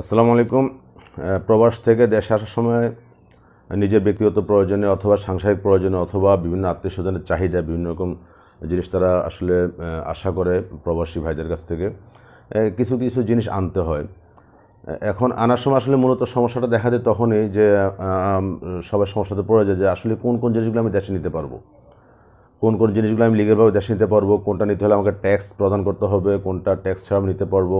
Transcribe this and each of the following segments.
আসসালামু আলাইকুম। প্রবাস থেকে দেশে আসার সময় নিজের ব্যক্তিগত প্রয়োজনে অথবা সাংসারিক প্রয়োজনে অথবা বিভিন্ন আত্মীয় স্বজনের চাহিদা, বিভিন্ন রকম জিনিস তারা আসলে আশা করে প্রবাসী ভাইদের কাছ থেকে। কিছু কিছু জিনিস আনতে হয়। এখন আনার সময় আসলে মূলত সমস্যাটা দেখা যায় তখনই যে সবার সমস্যাতে পড়ে যায় যে আসলে কোন কোন জিনিসগুলো আমি দেশে নিতে পারব? কোন কোন জিনিসগুলো আমি লিগেলভাবে দেশে নিতে পারব? কোনটা নিতে হলে আমাকে ট্যাক্স প্রদান করতে হবে? কোনটা ট্যাক্স ছাড়া আমি নিতে পারব?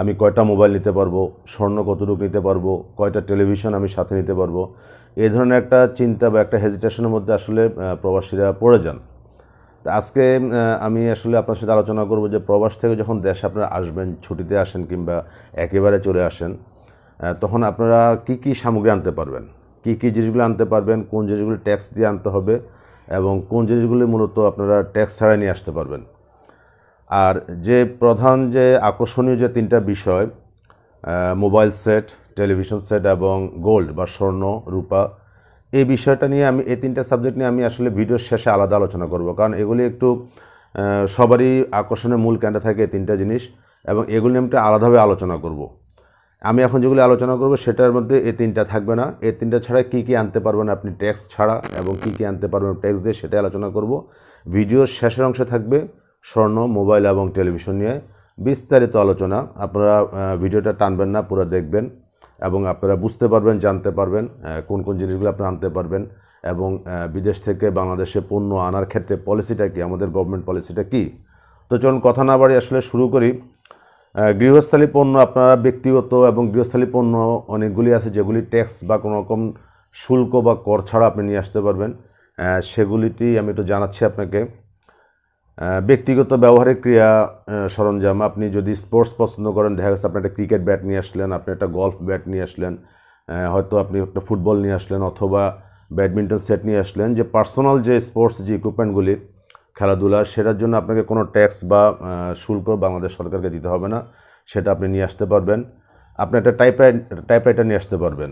আমি কয়টা মোবাইল নিতে পারব, স্বর্ণ কতটুকু নিতে পারব, কয়টা টেলিভিশন আমি সাথে নিতে পারব এই ধরনের একটা চিন্তা বা একটা হেজিটেশনের মধ্যে আসলে প্রবাসীরা পড়ে যান। তা আজকে আমি আসলে আপনার সাথে আলোচনা করব যে প্রবাস থেকে যখন দেশে আপনারা আসবেন, ছুটিতে আসেন কিংবা একেবারে চলে আসেন তখন আপনারা কি কি সামগ্রী আনতে পারবেন? কি কি জিনিসগুলো আনতে পারবেন? কোন জিনিসগুলো ট্যাক্স দিয়ে আনতে হবে? এবং কোন জিনিসগুলি মূলত আপনারা ট্যাক্স ছাড়াই নিয়ে আসতে পারবেন? আর যে প্রধান যে আকর্ষণীয় যে তিনটা বিষয় মোবাইল সেট, টেলিভিশন সেট এবং গোল্ড বা স্বর্ণ, রূপা, এই বিষয়টা নিয়ে আমি, এই তিনটা সাবজেক্ট নিয়ে আমি আসলে ভিডিওর শেষে আলাদা আলোচনা করব। কারণ এগুলি একটু সবারই আকর্ষণের মূল কেন্দ্রে থাকে এই তিনটা জিনিস এবং এগুলি আমি একটু আলাদাভাবে আলোচনা করব। আমি এখন যেগুলি আলোচনা করব সেটার মধ্যে এই তিনটা থাকবে না। এই তিনটা ছাড়া কী কী আনতে পারবেন আপনি ট্যাক্স ছাড়া এবং কী কী আনতে পারবেন ট্যাক্স দিয়ে সেটাই আলোচনা করব। ভিডিওর শেষের অংশে থাকবে স্বর্ণ, মোবাইল এবং টেলিভিশন নিয়ে বিস্তারিত আলোচনা। আপনারা ভিডিওটা টানবেন না, পুরো দেখবেন এবং আপনারা বুঝতে পারবেন, জানতে পারবেন কোন কোন জিনিসগুলো আপনি আনতে পারবেন এবং বিদেশ থেকে বাংলাদেশে পণ্য আনার ক্ষেত্রে পলিসিটা কি, আমাদের গভর্নমেন্ট পলিসিটা কি? তো চলুন কথা না বাড়ি আসলে শুরু করি। গৃহস্থালী পণ্য আপনারা ব্যক্তিগত এবং গৃহস্থালী পণ্য অনেকগুলি আছে, যেগুলি ট্যাক্স বা কোনো রকম শুল্ক বা কর ছাড়া আপনি নিয়ে আসতে পারবেন। সেগুলিটি আমি একটু জানাচ্ছি আপনাকে। ব্যক্তিগত ব্যবহারিক ক্রিয়া সরঞ্জাম, আপনি যদি স্পোর্টস পছন্দ করেন, দেখা গেছে আপনি একটা ক্রিকেট ব্যাট নিয়ে আসলেন, আপনি একটা গলফ ব্যাট নিয়ে আসলেন হয়তো আপনি একটা ফুটবল নিয়ে আসলেন অথবা ব্যাডমিন্টন সেট নিয়ে আসলেন, যে পার্সোনাল যে স্পোর্টস যে ইকুইপমেন্টগুলি খেলাধুলা, সেটার জন্য আপনাকে কোনো ট্যাক্স বা শুল্ক বাংলাদেশ সরকারকে দিতে হবে না, সেটা আপনি নিয়ে আসতে পারবেন। আপনি একটা টাইপরাইট টাইপরাইটার নিয়ে আসতে পারবেন।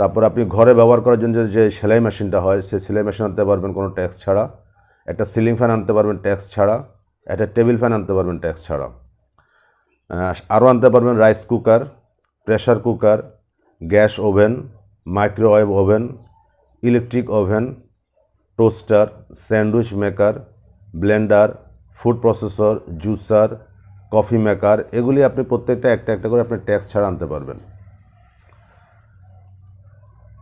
তারপর আপনি ঘরে ব্যবহার করার জন্য যে সেলাই মেশিনটা হয় সেই সেলাই মেশিন আনতে পারবেন কোনো ট্যাক্স ছাড়া। একটা সিলিং ফ্যান আনতে পারবেন ট্যাক্স ছাড়া, একটা টেবিল ফ্যান আনতে পারবেন ট্যাক্স ছাড়া। আরও আনতে পারবেন rice cooker pressure cooker gas oven microwave oven electric oven toaster sandwich maker blender food processor juicer coffee maker এগুলি আপনি প্রত্যেকটা একটা একটা করে আপনি ট্যাক্স ছাড়া আনতে পারবেন।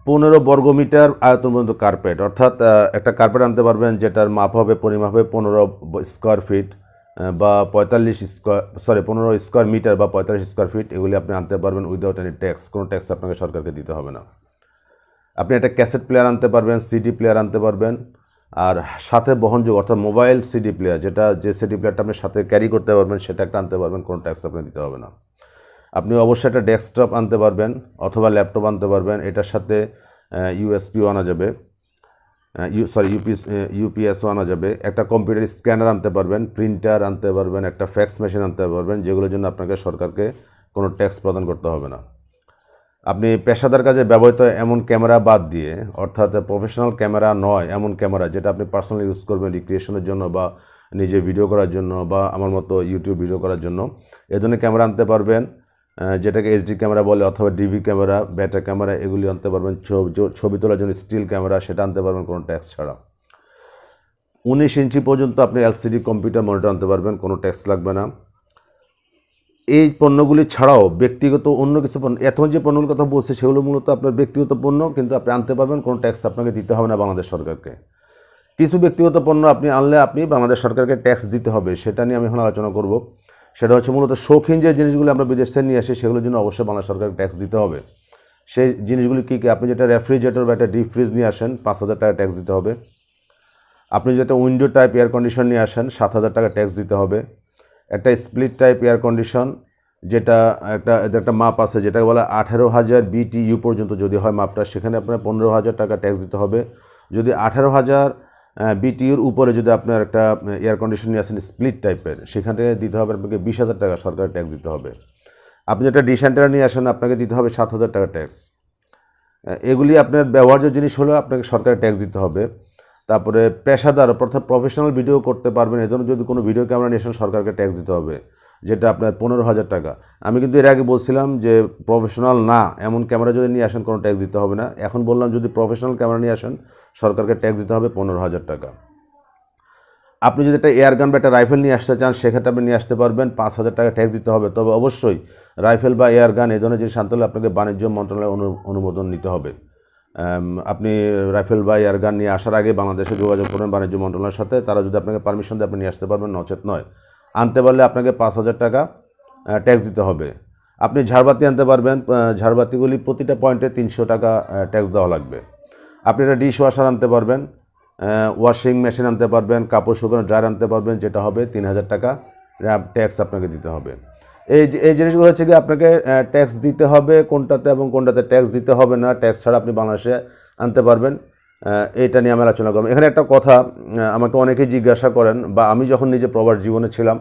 পনেরো বর্গমিটার আয়তন পর্যন্ত কার্পেট, অর্থাৎ একটা কার্পেট আনতে পারবেন যেটার মাপ হবে, পরিমাপ হবে পনেরো স্কোয়ার ফিট বা পঁয়তাল্লিশ স্কোয়ার সরি পনেরো স্কোয়ার মিটার বা পঁয়তাল্লিশ স্কোয়ার ফিট, এগুলি আপনি আনতে পারবেন উইদাউট এনি ট্যাক্স কোনো ট্যাক্স আপনাকে সরকারকে দিতে হবে না। আপনি একটা ক্যাসেট প্লেয়ার আনতে পারবেন সিডি প্লেয়ার আনতে পারবেন, আর সাথে বহনযোগ্য, অর্থাৎ মোবাইল সিডি প্লেয়ার যেটা যে সিডি প্লেয়ারটা আপনি সাথে ক্যারি করতে পারবেন, সেটা একটা আনতে পারবেন, কোনো ট্যাক্স আপনি দিতে হবে না। আপনি অবশ্যই একটা ডেস্কটপ আনতে পারবেন অথবা ল্যাপটপ আনতে পারবেন, এটার সাথে ইউএসপিও আনা যাবে। ইউ সরি ইউপিএস ইউপিএসও আনা যাবে। একটা কম্পিউটার স্ক্যানার আনতে পারবেন প্রিন্টার আনতে পারবেন, একটা ফ্যাক্স মেশিন আনতে পারবেন, যেগুলোর জন্য আপনাকে সরকারকে কোনো ট্যাক্স প্রদান করতে হবে না। আপনি পেশাদার কাজে ব্যবহৃত এমন ক্যামেরা বাদ দিয়ে, অর্থাৎ প্রফেশনাল ক্যামেরা নয়, এমন ক্যামেরা যেটা আপনি পার্সোনালি ইউজ করবেন রিক্রিয়েশনের জন্য বা নিজে ভিডিও করার জন্য বা আমার মতো ইউটিউব ভিডিও করার জন্য, এ ধরনের ক্যামেরা আনতে পারবেন। যেটাকে এইচডি ক্যামেরা বলে অথবা ডিভি ক্যামেরা ব্যাটা ক্যামেরা এগুলি আনতে পারবেন। ছবি তোলার জন্য স্টিল ক্যামেরা সেটা আনতে পারবেন কোনো ট্যাক্স ছাড়া। উনিশ ইঞ্চি পর্যন্ত আপনি এলসিডি কম্পিউটার মনিটর আনতে পারবেন, কোনো ট্যাক্স লাগবে না। এই পণ্যগুলি ছাড়াও ব্যক্তিগত অন্য কিছু পণ্য এখন যে পণ্যগুলোর কথা বলছি, সেগুলো মূলত আপনার ব্যক্তিগত পণ্য, কিন্তু আপনি আনতে পারবেন, কোনো ট্যাক্স আপনাকে দিতে হবে না বাংলাদেশ সরকারকে। কিছু ব্যক্তিগত পণ্য আপনি আনলে আপনি বাংলাদেশ সরকারকে ট্যাক্স দিতে হবে, সেটা নিয়ে আমি এখন আলোচনা করব। সেটা হচ্ছে মূলত শৌখিন যে জিনিসগুলো আমরা বিদেশ থেকে নিয়ে আসি, সেগুলোর জন্য অবশ্যই বাংলাদেশ সরকারকে ট্যাক্স দিতে হবে। সেই জিনিসগুলি কী কী? আপনি যেটা রেফ্রিজারেটর বা একটা ডিপ ফ্রিজ নিয়ে আসেন, পাঁচ হাজার টাকা ট্যাক্স দিতে হবে। আপনি যেটা উইন্ডো টাইপ এয়ার কন্ডিশন নিয়ে আসেন, সাত হাজার টাকা ট্যাক্স দিতে হবে। একটা স্প্লিট টাইপ এয়ার কন্ডিশন যেটা একটা একটা মাপ আছে, যেটাকে বলে আঠেরো হাজার বিটিইউ পর্যন্ত যদি হয় মাপটা সেখানে আপনার পনেরো হাজার টাকা ট্যাক্স দিতে হবে। যদি আঠেরো হাজার বিটিউর উপরে যদি আপনার একটা এয়ার কন্ডিশন নিয়ে আসেন স্প্লিট টাইপের সেখান দিতে হবে আপনাকে বিশ হাজার টাকা সরকার ট্যাক্স দিতে হবে। আপনি যেটা ডিসেন্টার নিয়ে আসেন, আপনাকে দিতে হবে সাত হাজার টাকা ট্যাক্স এগুলি আপনার ব্যবহার্য জিনিস হলেও আপনাকে সরকারের ট্যাক্স দিতে হবে। তারপরে পেশাদার, অর্থাৎ প্রফেশনাল ভিডিও করতে পারবেন এজন্য যদি কোনো ভিডিও ক্যামেরা নিয়ে আসেন, সরকারকে ট্যাক্স দিতে হবে, যেটা আপনার পনেরো হাজার টাকা। আমি কিন্তু এর আগে বলছিলাম যে প্রফেশনাল না, এমন ক্যামেরা যদি নিয়ে আসেন, কোনো ট্যাক্স দিতে হবে না। এখন বললাম যদি প্রফেশনাল ক্যামেরা নিয়ে আসেন সরকারকে ট্যাক্স দিতে হবে পনেরো হাজার টাকা। আপনি যদি একটা এয়ার গান বা একটা রাইফেল নিয়ে আসতে চান, সেক্ষেত্রে আপনি নিয়ে আসতে পারবেন পাঁচ হাজার টাকা ট্যাক্স দিতে হবে। তবে অবশ্যই রাইফেল বা এয়ার গান এই ধরনের জিনিস আনতে হলে আপনাকে বাণিজ্য মন্ত্রণালয়ের অনু- অনুমোদন নিতে হবে। আপনি রাইফেল বা এয়ার গান নিয়ে আসার আগে বাংলাদেশে যোগাযোগ করবেন বাণিজ্য মন্ত্রণালয়ের সাথে। তারা যদি আপনাকে পারমিশন দেয়, আপনি নিয়ে আসতে পারবেন, নচেত নয়। আনতে পারলে আপনাকে পাঁচ হাজার টাকা ট্যাক্স দিতে হবে। আপনি ঝাড়বাতি আনতে পারবেন ঝাড়বাতিগুলি প্রতিটা পয়েন্টে তিনশো টাকা ট্যাক্স দেওয়া লাগবে। আপনি একটা ডিশ ওয়াশার আনতে পারবেন ওয়াশিং মেশিন আনতে পারবেন, কাপড় শুকানো ড্রায়ার আনতে পারবেন, যেটা হবে তিন হাজার টাকা। ট্যাক্স আপনাকে দিতে হবে। এই যে- এই জিনিসগুলো হচ্ছে কি আপনাকে ট্যাক্স দিতে হবে কোনটাতে এবং কোনটাতে ট্যাক্স দিতে হবে না ট্যাক্স ছাড়া আপনি বাংলাদেশে আনতে পারবেন। এটা নিয়ে আমি আলোচনা করব। এখানে একটা কথা আমাকে অনেকেই জিজ্ঞাসা করেন বা আমি যখন নিজে প্রবাস জীবনে ছিলাম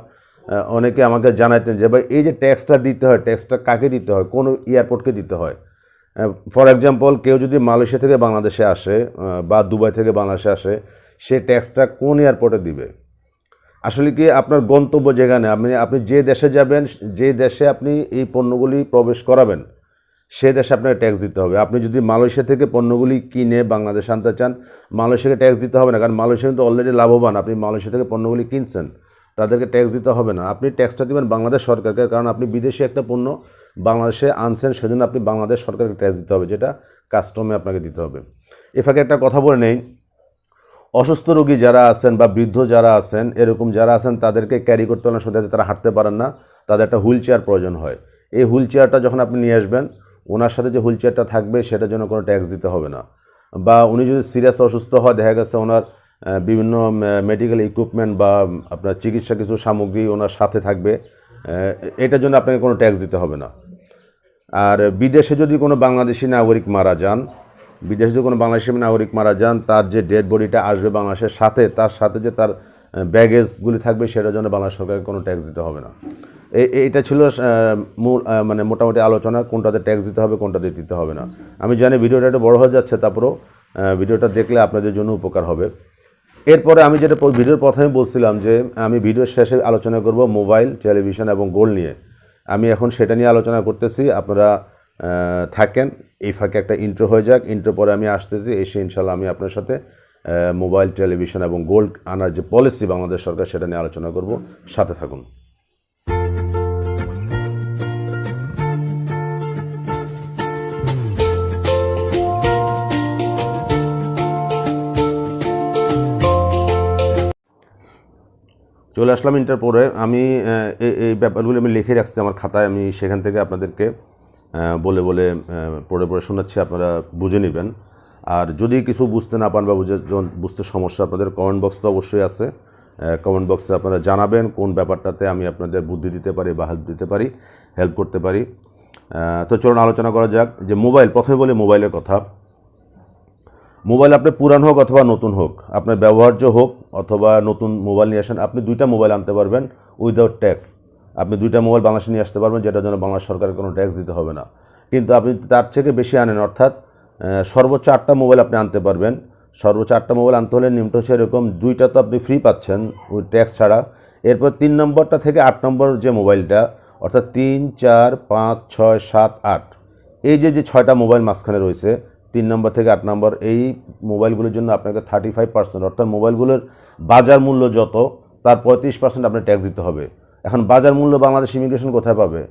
অনেকে আমাকে জানাইতেন যে, ভাই, এই যে ট্যাক্সটা দিতে হয় ট্যাক্সটা কাকে দিতে হয়? কোন এয়ারপোর্টকে দিতে হয়? ফর এক্সাম্পল কেউ যদি মালয়েশিয়া থেকে বাংলাদেশে আসে বা দুবাই থেকে বাংলাদেশে আসে, সে ট্যাক্সটা কোন এয়ারপোর্টে দিবে? আসলে কি আপনার গন্তব্য যেখানে? আপনি আপনি যে দেশে যাবেন, যে দেশে আপনি এই পণ্যগুলি প্রবেশ করাবেন, সে দেশে আপনাকে ট্যাক্স দিতে হবে। আপনি যদি মালয়েশিয়া থেকে পণ্যগুলি কিনে বাংলাদেশে আনতে চান, মালয়েশিয়াকে ট্যাক্স দিতে হবে না, কারণ মালয়েশিয়া কিন্তু অলরেডি লাভবান। আপনি মালয়েশিয়া থেকে পণ্যগুলি কিনছেন, তাদেরকে ট্যাক্স দিতে হবে না। আপনি ট্যাক্সটা দেবেন বাংলাদেশ সরকারকে, কারণ আপনি বিদেশি একটা পণ্য বাংলাদেশে আনছেন সেজন্য আপনি বাংলাদেশ সরকারকে ট্যাক্স দিতে হবে, যেটা কাস্টমে আপনাকে দিতে হবে। এ ফাঁকে একটা কথা বলে নেই, অসুস্থ রোগী যারা আছেন বা বৃদ্ধ যারা আছেন, এরকম যারা আছেন, তাদেরকে ক্যারি করতে হলে সাথে তারা হাঁটতে পারেন না, তাদের একটা হুইল চেয়ার প্রয়োজন হয়। এই হুইল চেয়ারটা যখন আপনি নিয়ে আসবেন, ওনার সাথে যে হুইল চেয়ারটা থাকবে, সেটার জন্য কোনো ট্যাক্স দিতে হবে না। বা উনি যদি সিরিয়াস অসুস্থ হয়, দেখা গেছে ওনার বিভিন্ন মেডিকেল ইকুইপমেন্ট বা আপনার চিকিৎসা কিছু সামগ্রী ওনার সাথে থাকবে এটার জন্য আপনাকে কোনো ট্যাক্স দিতে হবে না। আর বিদেশে যদি কোনো বাংলাদেশি নাগরিক মারা যান, বিদেশে যদি কোনো বাংলাদেশি নাগরিক মারা যান, তার যে ডেড বডিটা আসবে বাংলাদেশের সাথে, তার সাথে যে তার ব্যাগেজগুলি থাকবে, সেটার জন্য বাংলাদেশ সরকারকে কোনো ট্যাক্স দিতে হবে না। এইটা ছিল মানে মোটামুটি আলোচনা, কোনটাতে ট্যাক্স দিতে হবে, কোনটাতে দিতে হবে না। আমি জানি ভিডিওটা একটু বড় হয়ে যাচ্ছে তারপরেও ভিডিওটা দেখলে আপনাদের জন্য উপকার হবে। এরপরে আমি যেটা ভিডিওর প্রথমে বলছিলাম যে আমি ভিডিওর শেষে আলোচনা করব মোবাইল, টেলিভিশন এবং গোল্ড নিয়ে। আমি এখন সেটা নিয়ে আলোচনা করতেছি, আপনারা থাকেন। এই ফাঁকে একটা ইন্ট্রো হয়ে যাক। ইন্ট্রো পরে আমি আসতেছি, এসে ইনশাল্লাহ আমি আপনার সাথে মোবাইল, টেলিভিশন এবং গোল্ড আনার যে পলিসি বাংলাদেশ সরকার সেটা নিয়ে আলোচনা করব। সাথে থাকুন। চলে আসলাম ইন্টার পরে আমি এই ব্যাপারগুলো আমি লিখে রাখছি আমার খাতায়। আমি সেখান থেকে আপনাদেরকে বলে বলে পড়ে পড়ে শোনাচ্ছি, আপনারা বুঝে নেবেন। আর যদি কিছু বুঝতে না পান বা বুঝে বুঝতে সমস্যা, আপনাদের কমেন্ট বক্স তো অবশ্যই আছে। কমেন্ট বক্সে আপনারা জানাবেন কোন ব্যাপারটাতে আমি আপনাদের বুদ্ধি দিতে পারি বা হেল্প দিতে পারি হেল্প করতে পারি। তো চলুন আলোচনা করা যাক। যে মোবাইল প্রথমে বলে মোবাইলের কথা। মোবাইল আপনার পুরান হোক অথবা নতুন হোক, আপনার ব্যবহার্য হোক অথবা নতুন মোবাইল নিয়ে আসেন, আপনি দুইটা মোবাইল আনতে পারবেন উইদাউট ট্যাক্স আপনি দুইটা মোবাইল বাংলাদেশে নিয়ে আসতে পারবেন, যেটার জন্য বাংলাদেশ সরকারের কোনো ট্যাক্স দিতে হবে না। কিন্তু আপনি তার থেকে বেশি আনেন, অর্থাৎ সর্বোচ্চ আটটা মোবাইল আপনি আনতে পারবেন। সর্বোচ্চ আটটা মোবাইল আনতে হলে নিম্ন এরকম, দুইটা তো আপনি ফ্রি পাচ্ছেন ওই ট্যাক্স ছাড়া। এরপর তিন নম্বরটা থেকে আট নম্বর যে মোবাইলটা, অর্থাৎ তিন, চার, পাঁচ, ছয়, সাত, আট, এই যে যে ছয়টা মোবাইল মাঝখানে রয়েছে তিন নম্বর থেকে আট নম্বর, এই মোবাইলগুলোর জন্য আপনাকে থার্টি ফাইভ পার্সেন্ট অর্থাৎ মোবাইলগুলোর বাজার মূল্য যত, তার পঁয়ত্রিশ পার্সেন্ট আপনার ট্যাক্স দিতে হবে। এখন বাজার মূল্য বাংলাদেশ ইমিগ্রেশন কোথায় পাবে?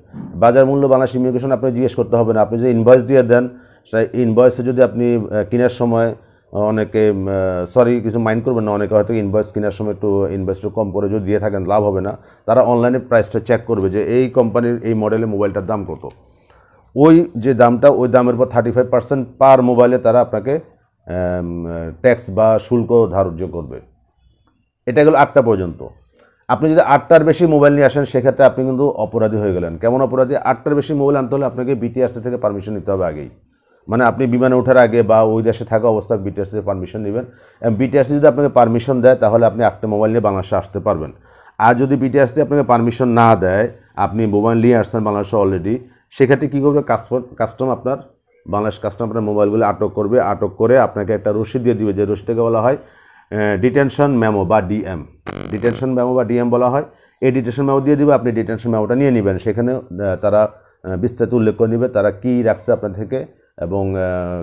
বাজার মূল্য বাংলাদেশ ইমিগ্রেশন আপনি জিজ্ঞেস করতে হবে না, আপনি যে ইনভয়েস দিয়ে দেন, সেই ইনভয়েসে যদি আপনি কেনার সময় অনেকে সরি কিছু মাইন্ড করবেন না, অনেকে হয়তো ইনভয়েস কেনার সময় একটু ইনভয়েস একটু কম করে যদি দিয়ে থাকেন, লাভ হবে না। তারা অনলাইনে প্রাইসটা চেক করবে যে এই কোম্পানির এই মডেলের মোবাইলটার দাম কত। ওই যে দামটা, ওই দামের পর থার্টি ফাইভ পার্সেন্ট পার মোবাইলে তারা আপনাকে ট্যাক্স বা শুল্ক ধার্য করবে। এটা গেল আটটা পর্যন্ত। আপনি যদি আটটার বেশি মোবাইল নিয়ে আসেন, সেক্ষেত্রে আপনি কিন্তু অপরাধী হয়ে গেলেন। কেমন অপরাধী? আটটার বেশি মোবাইল আনতে হলে আপনাকে বিটিআরসি থেকে পারমিশন নিতে হবে আগেই। মানে আপনি বিমানে ওঠার আগে বা ওই দেশে থাকা অবস্থায় বিটিআরসি থেকে পারমিশন নেবেন। এবং বিটিআরসি যদি আপনাকে পারমিশন দেয়, তাহলে আপনি আটটা মোবাইল নিয়ে বাংলাদেশে আসতে পারবেন। আর যদি বিটিআরসি আপনাকে পারমিশন না দেয়, আপনি মোবাইল নিয়ে আসছেন বাংলাদেশে অলরেডি সেক্ষেত্রে কী করবে? কাস্টম আপনার, বাংলাদেশ কাস্টম আপনার মোবাইলগুলো আটক করবে, আটক করে আপনাকে একটা রসিদ দিয়ে দিবে। যে রসিদটাকে বলা হয় ডিটেনশন মেমো বা ডিএম ডিটেনশন মেমো বা ডিএম বলা হয়। এই ডিটেনশন মেমো দিয়ে দিবে, আপনি ডিটেনশন মেমোটা নিয়ে নেবেন। সেখানে তারা বিস্তারিত উল্লেখ করে নেবে, তারা কী রাখছে আপনার থেকে এবং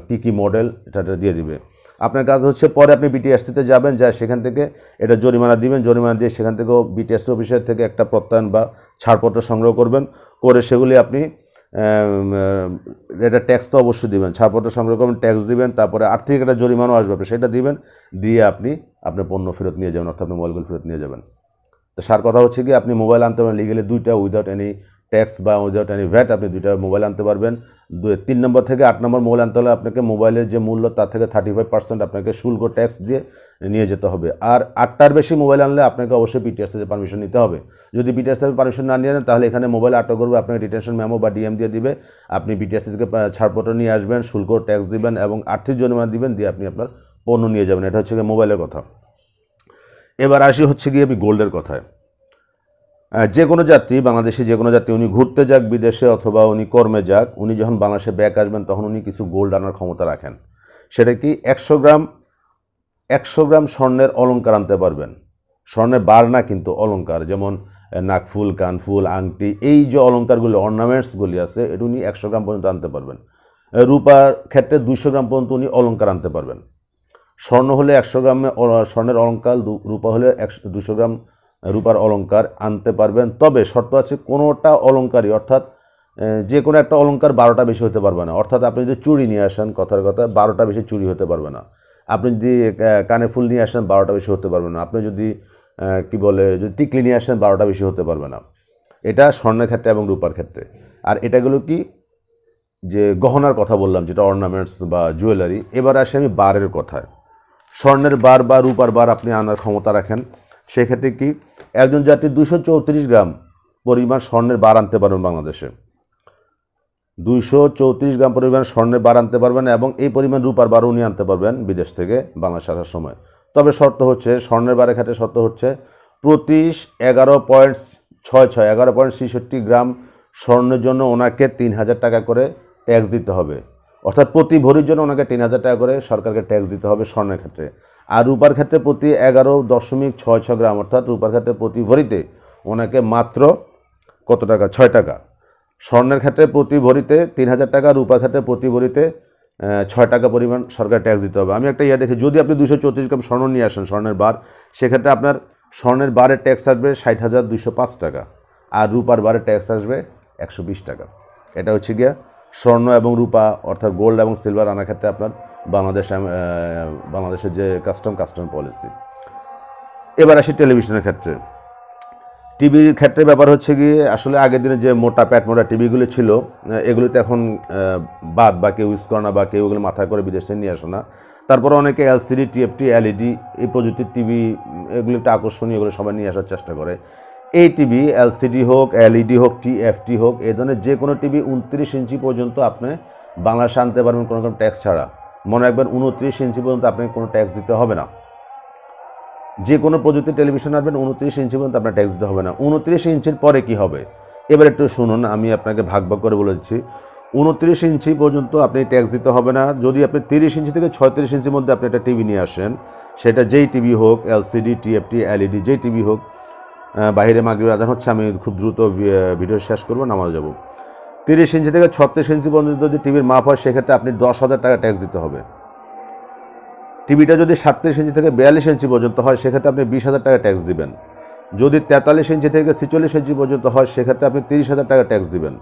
কি কি মডেল এটা দিয়ে দিবে। আপনার কাজ হচ্ছে, পরে আপনি বিটিএসসিতে যাবেন, যা সেখান থেকে এটা জরিমানা দিবেন। জরিমানা দিয়ে সেখান থেকেও বিটিএসসি অফিসের থেকে একটা প্রত্যয়ন বা ছাড়পত্র সংগ্রহ করবেন। করে সেগুলি আপনি এটা ট্যাক্স তো অবশ্যই দেবেন। ছাড়পত্র সংগ্রহ করবেন ট্যাক্স দিবেন, তারপরে আর্থিক একটা জরিমানাও আসবে, আপনি সেটা দিবেন, দিয়ে আপনি আপনার পণ্য ফেরত নিয়ে যাবেন, অর্থাৎ আপনি মোবাইলগুলো ফেরত নিয়ে যাবেন। তো সার কথা হচ্ছে কি, আপনি মোবাইল আনতে পারেন লিগেলে দুইটা উইদাউট এনি ট্যাক্স বা উইদাউট এনি ভ্যাট আপনি দুইটা মোবাইল আনতে পারবেন। দুই- তিন নম্বর থেকে আট নম্বর মোবাইল আনতে হলে আপনাকে মোবাইলের যে মূল্য, তার থেকে থার্টি ফাইভ পার্সেন্ট আপনাকে শুল্ক ট্যাক্স দিয়ে নিয়ে যেতে হবে। আর আটটার বেশি মোবাইল আনলে আপনাকে অবশ্যই পিটিএস থেকে পারমিশন নিতে হবে। যদি বিটিএস থেকে পারমিশন না নিয়ে তাহলে এখানে মোবাইল আটক করবে, আপনাকে ডিটেনশন মেমো বা ডিএম দিয়ে দিবে। আপনি বিটিএস থেকে ছাড়পত্র নিয়ে আসবেন, শুল্ক ট্যাক্স দিবেন এবং আর্থিক জরিমানা দিবেন, দিয়ে আপনি আপনার পণ্য নিয়ে যাবেন। এটা হচ্ছে গিয়ে মোবাইলের কথা। এবার আসি হচ্ছে গিয়ে আমি গোল্ডের কথায়। যে কোনো যাত্রী বাংলাদেশে যে কোনো যাত্রী উনি ঘুরতে যাক বিদেশে অথবা উনি কর্মে যাক, উনি যখন বাংলাদেশে ব্যাক আসবেন, তখন উনি কিছু গোল্ড আনার ক্ষমতা রাখেন। সেটা কি একশো গ্রাম একশো গ্রাম স্বর্ণের অলংকার আনতে পারবেন। স্বর্ণের বার না কিন্তু অলংকার, যেমন নাকফুল, কানফুল, আংটি, এই যে অলংকারগুলি অর্নামেন্টসগুলি আছে, এটা উনি একশো গ্রাম পর্যন্ত আনতে পারবেন। রূপার ক্ষেত্রে দুইশো গ্রাম পর্যন্ত উনি অলংকার আনতে পারবেন। স্বর্ণ হলে একশো গ্রামে স্বর্ণের অলঙ্কার রূপা হলে একশো দুশো গ্রাম রূপার অলংকার আনতে পারবেন। তবে শর্ত আছে কোনোটা অলংকারই, অর্থাৎ যে কোনো একটা অলঙ্কার বারোটা বেশি হতে পারবে না। অর্থাৎ আপনি যদি চুড়ি নিয়ে আসেন, কথার কথা, বারোটা বেশি চুড়ি হতে পারবে না। আপনি যদি কানে ফুল নিয়ে আসেন, বারোটা বেশি হতে পারবে না। আপনি যদি কি বলে, যদি টিকলি নিয়ে আসেন, বারোটা বেশি হতে পারবে না। এটা স্বর্ণের ক্ষেত্রে এবং রূপার ক্ষেত্রে। আর এটাগুলো কি, যে গহনার কথা বললাম, যেটা অর্নামেন্টস বা জুয়েলারি এবার আসি আমি বারের কথায়। স্বর্ণের বার বা রূপার বার আপনি আনার ক্ষমতা রাখেন। সেক্ষেত্রে কি একজন যাত্রী দুশো চৌত্রিশ গ্রাম পরিমাণ স্বর্ণের বার আনতে পারবেন বাংলাদেশে। দুইশো চৌত্রিশ গ্রাম পরিমাণ স্বর্ণের বার আনতে পারবেন এবং এই পরিমাণ রূপার বারও উনি আনতে পারবেন বিদেশ থেকে বাংলাদেশ আসার সময়। তবে শর্ত হচ্ছে, স্বর্ণের বারের ক্ষেত্রে শর্ত হচ্ছে, প্রতি এগারো পয়েন্ট ছয় ছয়, এগারো পয়েন্ট ছেষট্টি গ্রাম স্বর্ণের জন্য ওনাকে তিন হাজার টাকা করে ট্যাক্স দিতে হবে। অর্থাৎ প্রতি ভরির জন্য ওনাকে তিন হাজার টাকা করে সরকারকে ট্যাক্স দিতে হবে স্বর্ণের ক্ষেত্রে। আর রূপার ক্ষেত্রে প্রতি এগারো দশমিক ছয় ছ গ্রাম, অর্থাৎ রূপার ক্ষেত্রে প্রতি ভরিতে ওনাকে মাত্র কত টাকা? ছয় টাকা। স্বর্ণের ক্ষেত্রে প্রতি ভরিতে তিন হাজার টাকা, রূপার ক্ষেত্রে প্রতি ভরিতে ছয় টাকা পরিমাণ সরকার ট্যাক্স দিতে হবে। আমি একটা ইয়ে দেখি, যদি আপনি দুশো চৌত্রিশ গ্রাম স্বর্ণ নিয়ে আসেন, স্বর্ণের বার, সেক্ষেত্রে আপনার স্বর্ণের বারের ট্যাক্স আসবে ষাট হাজার দুশো পাঁচ টাকা, আর রূপার বারের ট্যাক্স আসবে একশো বিশ টাকা। এটা হচ্ছে গিয়া স্বর্ণ এবং রূপা, অর্থাৎ গোল্ড এবং সিলভার আনার ক্ষেত্রে আপনার বাংলাদেশ বাংলাদেশের যে কাস্টম কাস্টম পলিসি এবার আসি টেলিভিশনের ক্ষেত্রে। টিভির ক্ষেত্রে ব্যাপার হচ্ছে গিয়ে, আসলে আগের দিনে যে মোটা প্যাট মোটা টিভিগুলো ছিল এগুলোতে এখন বাদ বা কেউ ইউজ করে না বা কেউ এগুলো মাথায় করে বিদেশে নিয়ে আসে না। তারপরে অনেকে এলসিডি টিএফটি এলইডি এই প্রযুক্তির টিভি এগুলো একটু আকর্ষণীয় এগুলো সবাই নিয়ে আসার চেষ্টা করে। এই টিভি এলসিডি হোক এলইডি হোক টিএফটি হোক এই ধরনের যে কোনো টিভি উনত্রিশ ইঞ্চি পর্যন্ত আপনি বাংলাদেশে আনতে পারবেন কোনো রকম ট্যাক্স ছাড়া। মনে রাখবেন উনত্রিশ ইঞ্চি পর্যন্ত আপনাকে কোনো ট্যাক্স দিতে হবে না। যে কোনো প্রযুক্তি টেলিভিশন আসবেন উনত্রিশ ইঞ্চি পর্যন্ত আপনার ট্যাক্স দিতে হবে না। উনত্রিশ ইঞ্চির পরে কি হবে? এবার একটু শুনুন, আমি আপনাকে ভাগ ভাগ করে বলে দিচ্ছি। উনত্রিশ ইঞ্চি পর্যন্ত আপনি ট্যাক্স দিতে হবে না। যদি আপনি তিরিশ ইঞ্চি থেকে ছয়ত্রিশ ইঞ্চির মধ্যে আপনি একটা টিভি নিয়ে আসেন, সেটা যেই টিভি হোক এলসিডি টিএফটি এলইডি যেই টিভি হোক বাইরে মাগরিব আদান হচ্ছে, আমি খুব দ্রুত ভিডিও শেষ করব, নামাজ যাব। তিরিশ ইঞ্চি থেকে ছত্রিশ ইঞ্চি পর্যন্ত যদি টিভির মাপ হয়, সেক্ষেত্রে আপনি দশ হাজার টাকা ট্যাক্স দিতে হবে। টিভিটা যদি সাতত্রিশ ইঞ্চি থেকে বিয়াল্লিশ ইঞ্চি পর্যন্ত হয়, সেক্ষেত্রে আপনি বিশ হাজার টাকা ট্যাক্স দিবেন। যদি তেতাল্লিশ ইঞ্চি থেকে ছিচল্লিশ ইঞ্চি পর্যন্ত হয়, সেক্ষেত্রে আপনি তিরিশ হাজার টাকা ট্যাক্স দিবেন।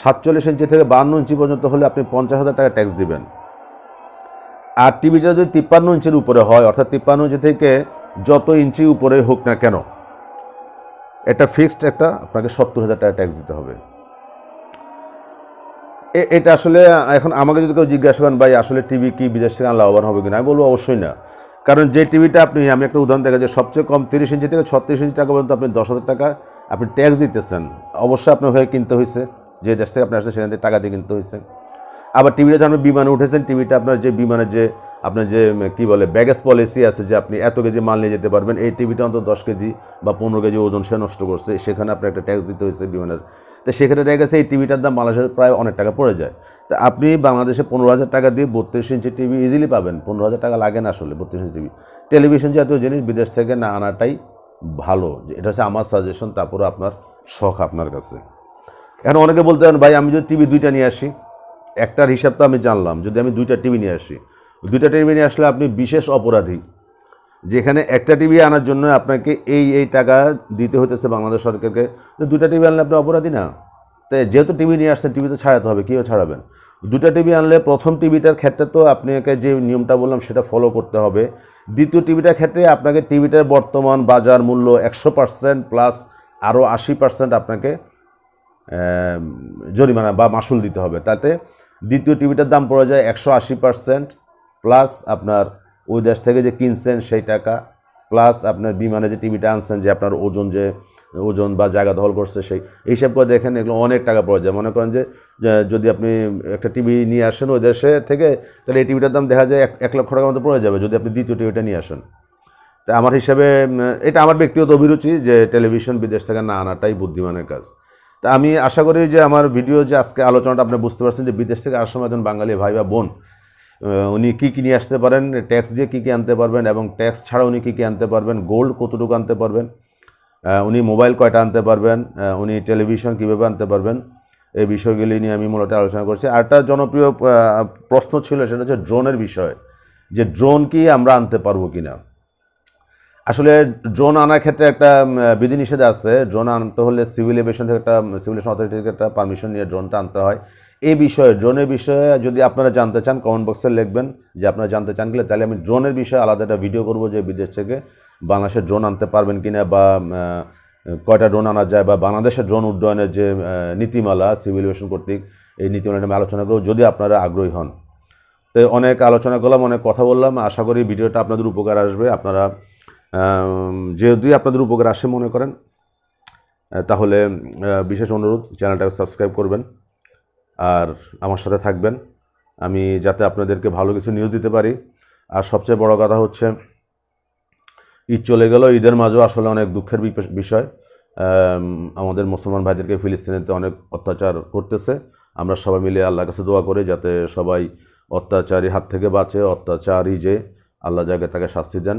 সাতচল্লিশ ইঞ্চি থেকে বান্ন ইঞ্চি পর্যন্ত হলে আপনি পঞ্চাশ হাজার টাকা ট্যাক্স দিবেন। আর টিভিটা যদি তিপ্পান্ন ইঞ্চির উপরে হয়, অর্থাৎ তিপ্পান্ন ইঞ্চি থেকে যত ইঞ্চি উপরে হোক না কেন এটা ফিক্সড একটা, আপনাকে সত্তর হাজার টাকা ট্যাক্স দিতে হবে। এটা আসলে, এখন আমাকে যদি কেউ জিজ্ঞাসা করেন, ভাই, আসলে টিভি কি বিদেশ থেকে লাভবান হবে কিনা? আমি বলব, অবশ্যই না। কারণ যে টিভিটা আপনি, আমি একটা উদাহরণ দেখা যায় সবচেয়ে কম তিরিশ ইঞ্চি থেকে ছত্রিশ ইঞ্চি টাকা পর্যন্ত আপনি দশ হাজার টাকা আপনি ট্যাক্স দিতেছেন। অবশ্যই আপনার হয়ে কিনতে হয়েছে যে দেশ থেকে আপনি আসছে সেখান থেকে টাকা দিয়ে কিনতে হয়েছে আবার টিভিটা যখন বিমানে উঠেছেন টিভিটা আপনার যে বিমানের যে আপনার যে কি বলে ব্যাগেজ পলিসি আছে যে আপনি এত কেজি মাল নিয়ে যেতে পারবেন, এই টিভিটা অন্তত দশ কেজি বা পনেরো কেজি ওজন সে নষ্ট করছে। সেখানে আপনার একটা ট্যাক্স দিতে হয়েছে বিমানের। তো সেখানে দেখা গেছে এই টিভিটার দাম বাংলাদেশের প্রায় অনেক টাকা পড়ে যায়। তা আপনি বাংলাদেশে পনেরো হাজার টাকা দিয়ে বত্রিশ ইঞ্চি টিভি ইজিলি পাবেন। পনেরো হাজার টাকা লাগে না আসলে বত্রিশ ইঞ্চি টিভি টেলিভিশন জাতীয় জিনিস বিদেশ থেকে না আনাটাই ভালো। এটা হচ্ছে আমার সাজেশন তারপরে আপনার শখ আপনার কাছে। এখন অনেকে বলতে পারেন, ভাই, আমি যদি টিভি দুইটা নিয়ে আসি, একটার হিসাব তো আমি জানলাম। যদি আমি দুইটা টিভি নিয়ে আসি দুইটা টিভি নিয়ে আসলে আপনি বিশেষ অপরাধী। যেখানে একটা টিভি আনার জন্য আপনাকে এই এই টাকা দিতে হতেছে বাংলাদেশ সরকারকে। তো দুটা টিভি আনলে আপনি অপরাধী না? তাই যেহেতু টিভি নিয়ে আসছেন টিভি তো ছাড়াতে হবে, কীভাবে ছাড়াবেন? দুটা টিভি আনলে প্রথম টিভিটার ক্ষেত্রে তো আপনাকে যে নিয়মটা বললাম, সেটা ফলো করতে হবে। দ্বিতীয় টিভিটার ক্ষেত্রে আপনাকে টিভিটার বর্তমান বাজার মূল্য একশো পার্সেন্ট প্লাস আরও আশি পার্সেন্ট আপনাকে জরিমানা বা মাসুল দিতে হবে। তাতে দ্বিতীয় টিভিটার দাম পড়ে যায় একশো আশি পার্সেন্ট প্লাস আপনার ওই দেশ থেকে যে কিনছেন সেই টাকা, প্লাস আপনার বিমানে যে টিভিটা আনছেন, যে আপনার ওজন যে, ওজন বা জায়গা দখল করছে সেই হিসাব করে দেখেন, এগুলো অনেক টাকা পড়ে যায়। মনে করেন যে যদি আপনি একটা টিভি নিয়ে আসেন ওই দেশে থেকে, তাহলে এই টিভিটার দাম দেখা যায় এক লক্ষ টাকার মতো পড়ে যাবে, যদি আপনি দ্বিতীয় টিভিটা নিয়ে আসেন। তা আমার হিসাবে এটা আমার ব্যক্তিগত অভিরুচি যে, টেলিভিশন বিদেশ থেকে না আনাটাই বুদ্ধিমানের কাজ। তা আমি আশা করি যে, আমার ভিডিও যে আজকে আলোচনাটা আপনি বুঝতে পারছেন যে, বিদেশ থেকে আসার সময় একজন বাঙালি ভাই বা বোন উনি কী কী নিয়ে আসতে পারেন? ট্যাক্স দিয়ে কী কী আনতে পারবেন এবং ট্যাক্স ছাড়া উনি কী কী আনতে পারবেন? গোল্ড কতটুকু আনতে পারবেন? উনি মোবাইল কয়টা আনতে পারবেন? উনি টেলিভিশন কীভাবে আনতে পারবেন? এই বিষয়গুলি নিয়ে আমি মূলত আলোচনা করছি। আর একটা জনপ্রিয় প্রশ্ন ছিল, সেটা হচ্ছে ড্রোনের বিষয়। যে ড্রোন কি আমরা আনতে পারব কিনা? আসলে ড্রোন আনার ক্ষেত্রে একটা বিধিনিষেধ আছে। ড্রোন আনতে হলে সিভিল এভিয়েশন থেকে একটা সিভিল অথরিটি থেকে একটা পারমিশন নিয়ে ড্রোনটা আনতে হয়। এই বিষয়ে, ড্রোনের বিষয়ে যদি আপনারা জানতে চান কমেন্ট বক্সে লিখবেন। যে আপনারা জানতে চান গেলে তাহলে আমি ড্রোনের বিষয়ে আলাদা একটা ভিডিও করব যে বিদেশ থেকে বাংলাদেশের ড্রোন আনতে পারবেন কিনা বা কয়টা ড্রোন আনা যায় বা বাংলাদেশের ড্রোন উড্ডয়নের যে নীতিমালা সিভিল এভিয়েশন কর্তৃক, এই নীতিমালা আমি আলোচনা করব, যদি আপনারা আগ্রহী হন। তো অনেক আলোচনা করলাম, অনেক কথা বললাম। আশা করি ভিডিওটা আপনাদের উপকার আসবে। আপনারা যদি আপনাদের উপকার আসে মনে করেন তাহলে বিশেষ অনুরোধ, চ্যানেলটাকে সাবস্ক্রাইব করবেন, আর আমার সাথে থাকবেন। আমি যাতে আপনাদেরকে ভালো কিছু নিউজ দিতে পারি। আর সবচেয়ে বড় কথা হচ্ছে, ঈদ চলে গেল, ঈদের মাঝেও আসলে অনেক দুঃখের বিষয়। আমাদের মুসলমান ভাইদেরকে ফিলিস্তিনিতে অনেক অত্যাচার করতেছে আমরা সবাই মিলে আল্লাহর কাছে দোয়া করি, যাতে সবাই অত্যাচারী হাত থেকে বাঁচে, অত্যাচারী যে, আল্লাহ জায়গায় তাকে শাস্তি দেন।